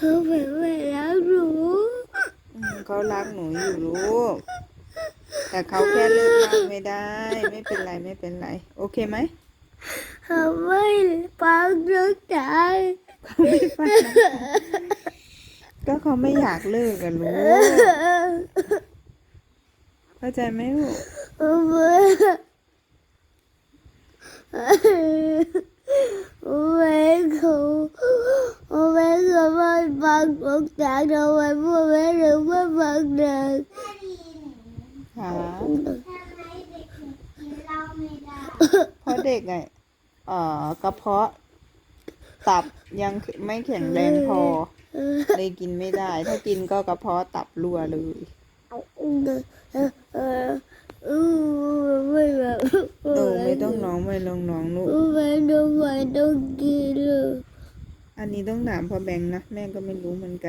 เขาไม่ไม่รักหนูอืมเขารักหนูอยู่ลูก แต่เขาแค่เลิกรักไม่ได้ ไม่เป็นไรไม่เป็นไร โอเคไหมเขาไม่ฟังเรื่องใจเขาไม่ฟังนะก็เขาไม่อยากเลิกกันลูก เข้าใจไหมลูกแม่ ไมเด็กถึงกินเหล้าไม่ได้เพราะเด็กอะเอ่อกระเพาะ ตับยังไม่แข็งแรงพอเลยกินไม่ได้ ถ้ากินก็กระเพาะตับรั่วเลยไม่แบบโตไม่ต้องน้องไม่ลงน้องลูกไม่ต้องไม่ต้องกินเลย อันนี้ต้องถามพ่อแบงค์นะ แม่ก็ไม่รู้เหมือนกัน